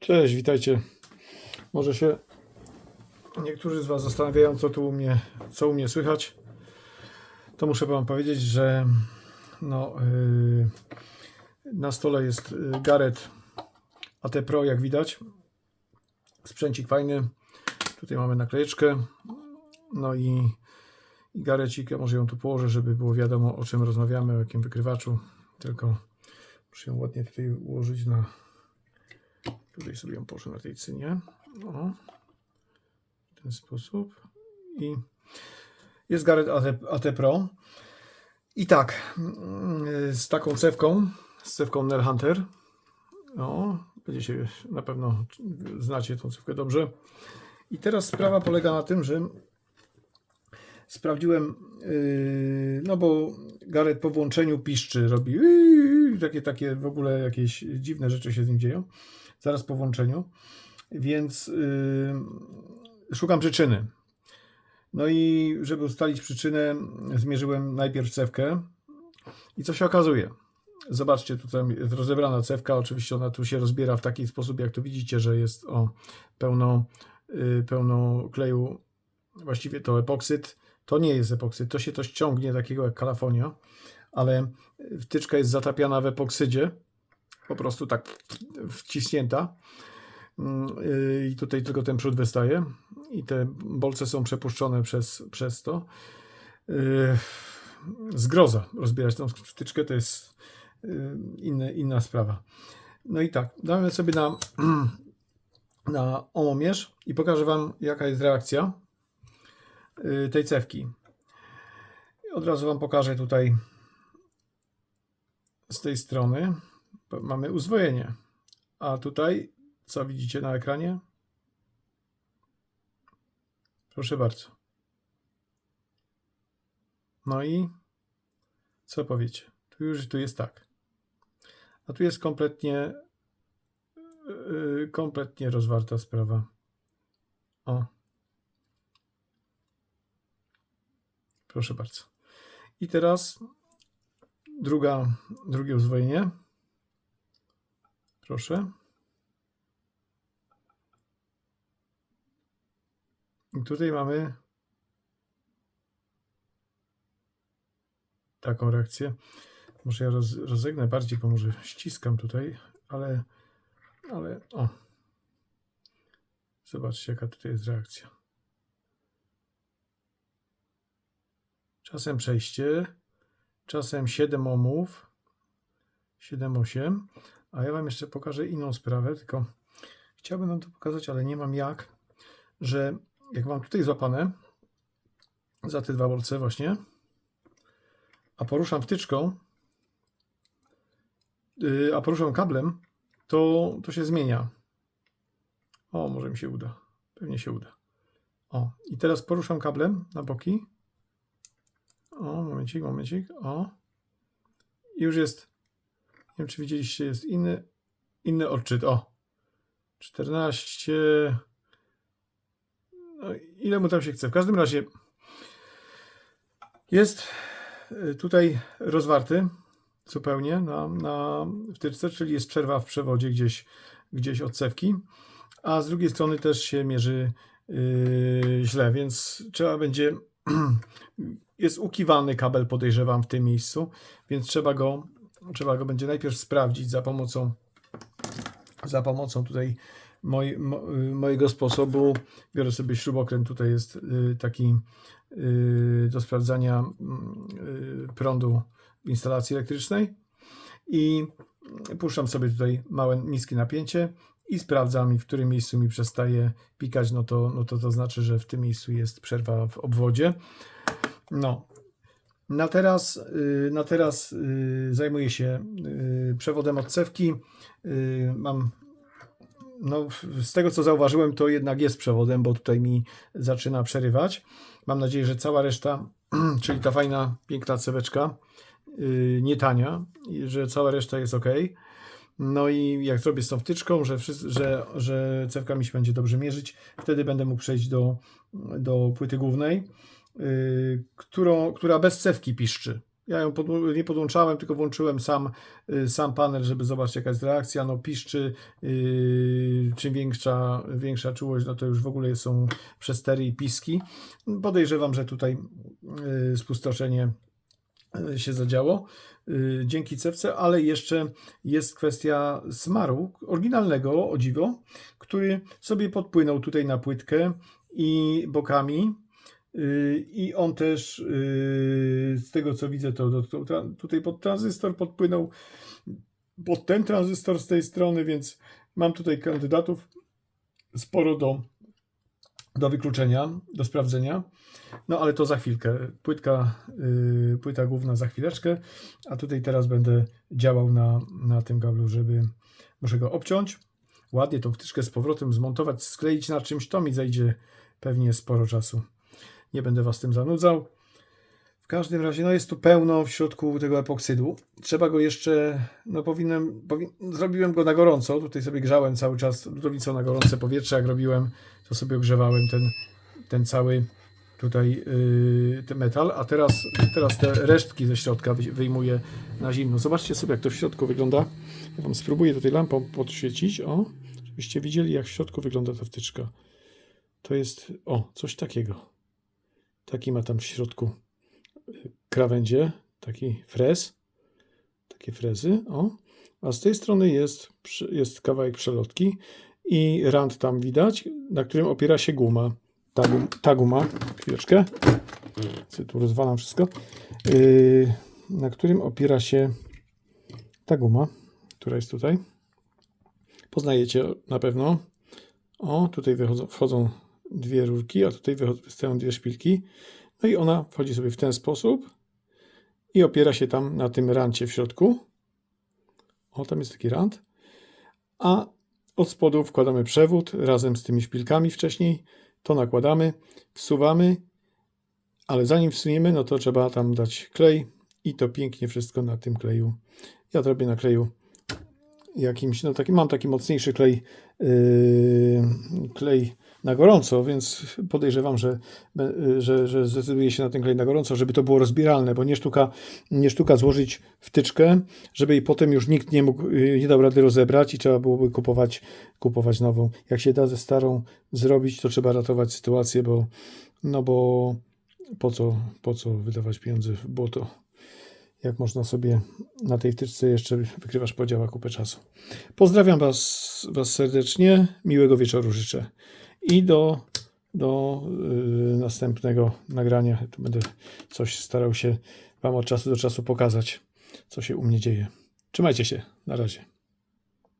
Cześć, witajcie. Może się niektórzy z Was zastanawiają, co tu u mnie, co u mnie słychać. To muszę Wam powiedzieć, że no, yy, na stole jest yy, Garrett AT Pro, jak widać. Sprzęcik fajny. Tutaj mamy naklejeczkę. No i, i Garecik, ja może ją tu położę, żeby było wiadomo, o czym rozmawiamy, o jakim wykrywaczu. Tylko muszę ją ładnie tutaj ułożyć na, Tutaj sobie ją położę na tej cynie. O, w ten sposób. I jest Garrett AT, Pro. I tak, mm, z taką cewką, z cewką Nell Hunter. O, będzie się na pewno znacie tą cewkę dobrze. I teraz sprawa polega na tym, że sprawdziłem, yy, no bo Garrett po włączeniu piszczy, robi yy, takie, takie w ogóle jakieś dziwne rzeczy się z nim dzieją zaraz po włączeniu, więc yy, szukam przyczyny. No i żeby ustalić przyczynę, zmierzyłem najpierw cewkę i co się okazuje? Zobaczcie, tutaj jest rozebrana cewka, oczywiście ona tu się rozbiera w taki sposób, jak tu widzicie, że jest o pełno, yy, pełno kleju, właściwie to epoksyd, to nie jest epoksyd, to się to ściągnie takiego jak kalafonia, ale wtyczka jest zatapiana w epoksydzie, po prostu tak wciśnięta. Yy, I tutaj tylko ten przód wystaje. I te bolce są przepuszczone przez, przez to. Yy, Zgroza rozbierać tą wtyczkę to jest yy, inne, inna sprawa. No i tak, damy sobie na, na omomierz i pokażę Wam, jaka jest reakcja tej cewki. Od razu Wam pokażę tutaj z tej strony mamy uzwojenie. A tutaj, co widzicie na ekranie? Proszę bardzo. No i co powiecie? Tu już tu jest tak. A tu jest kompletnie yy, kompletnie rozwarta sprawa. O. Proszę bardzo. I teraz druga, drugie uzwojenie. Proszę. I tutaj mamy taką reakcję. Może ja roz, rozegnę bardziej, bo może ściskam tutaj, ale, ale o. Zobaczcie, jaka tutaj jest reakcja. Czasem przejście, czasem 7 ohmów, 7-8, a ja Wam jeszcze pokażę inną sprawę, tylko chciałbym Wam to pokazać, ale nie mam jak, że jak mam tutaj złapane za te dwa bolce właśnie, a poruszam wtyczką, yy, a poruszam kablem, to, to się zmienia. O, może mi się uda. Pewnie się uda. O, i teraz poruszam kablem na boki. O, momencik, momencik. O. Już jest nie wiem, czy widzieliście, jest inny, inny odczyt. O, 14. No, ile mu tam się chce. W każdym razie jest y, tutaj rozwarty zupełnie na, na wtyczce, czyli jest przerwa w przewodzie gdzieś, gdzieś od cewki, a z drugiej strony też się mierzy yy, źle, więc trzeba będzie jest ukiwany kabel podejrzewam w tym miejscu, więc trzeba go trzeba go będzie najpierw sprawdzić za pomocą za pomocą tutaj moj, mo, mojego sposobu. Biorę sobie śrubokręt, tutaj jest y, taki y, do sprawdzania y, prądu w instalacji elektrycznej i puszczam sobie tutaj małe, niskie napięcie i sprawdzam, w którym miejscu mi przestaje pikać, no to, no to to znaczy, że w tym miejscu jest przerwa w obwodzie. No, na teraz, y, na teraz y, zajmuję się y, przewodem od cewki. Mam, no, z tego co zauważyłem, to jednak jest przewodem, bo tutaj mi zaczyna przerywać. Mam nadzieję, że cała reszta, czyli ta fajna, piękna ceweczka, nie tania, że cała reszta jest ok. No i jak zrobię z tą wtyczką, że, że, że cewka mi się będzie dobrze mierzyć, wtedy będę mógł przejść do, do płyty głównej. Y, którą, która bez cewki piszczy. Ja ją podł- nie podłączałem, tylko włączyłem sam, y, sam panel, żeby zobaczyć jaka jest reakcja. No piszczy, yy, czym większa, większa czułość, no to już w ogóle są przestery i piski. Podejrzewam, że tutaj yy, spustoszenie yy, się zadziało yy, dzięki cewce, ale jeszcze jest kwestia smaru oryginalnego, o dziwo, który sobie podpłynął tutaj na płytkę i bokami. Yy, I on też, yy, z tego co widzę, to tutaj pod tranzystor podpłynął, pod ten tranzystor z tej strony, więc mam tutaj kandydatów sporo do, do wykluczenia, do sprawdzenia. No ale to za chwilkę. Płytka, yy, płyta główna za chwileczkę, a tutaj teraz będę działał na, na tym kablu, żeby muszę go obciąć. Ładnie tą wtyczkę z powrotem zmontować, skleić na czymś, to mi zajdzie pewnie sporo czasu. Nie będę Was tym zanudzał. W każdym razie, no jest tu pełno w środku tego epoksydu. Trzeba go jeszcze, no powinienem, powin, zrobiłem go na gorąco. Tutaj sobie grzałem cały czas lodownicą na gorące powietrze. Jak robiłem, to sobie ogrzewałem ten, ten cały tutaj yy, ten metal. A teraz, teraz te resztki ze środka wy- wyjmuję na zimno. Zobaczcie sobie, jak to w środku wygląda. Ja Wam spróbuję tutaj lampą podświecić. O, żebyście widzieli, jak w środku wygląda ta wtyczka. To jest, o, coś takiego. Taki ma tam w środku y, krawędzie, taki frez, takie frezy, o. A z tej strony jest, jest kawałek przelotki i rand tam widać, na którym opiera się guma. Ta, ta guma, chwileczkę, sobie tu rozwalam wszystko, yy, na którym opiera się ta guma, która jest tutaj. Poznajecie na pewno. O, tutaj wychodzą, wchodzą dwie rurki, a tutaj wystają dwie szpilki. No i ona wchodzi sobie w ten sposób i opiera się tam na tym rancie w środku. O, tam jest taki rant. A od spodu wkładamy przewód razem z tymi szpilkami wcześniej. To nakładamy, wsuwamy, ale zanim wsuniemy, no to trzeba tam dać klej i to pięknie wszystko na tym kleju. Ja to robię na kleju jakimś, no taki, mam taki mocniejszy klej, yy, klej na gorąco, więc podejrzewam, że, be- że, że zdecyduję się na ten klej na gorąco, żeby to było rozbieralne, bo nie sztuka, nie sztuka złożyć wtyczkę, żeby jej potem już nikt nie mógł, yy, nie dał rady rozebrać i trzeba byłoby kupować, kupować nową. Jak się da ze starą zrobić, to trzeba ratować sytuację, bo no bo po co, po co wydawać pieniądze w błoto? Jak można sobie na tej wtyczce jeszcze wykrywasz podziała kupę czasu. Pozdrawiam Was, was serdecznie, miłego wieczoru życzę i do, do yy, następnego nagrania. Tu będę coś starał się Wam od czasu do czasu pokazać, co się u mnie dzieje. Trzymajcie się, na razie.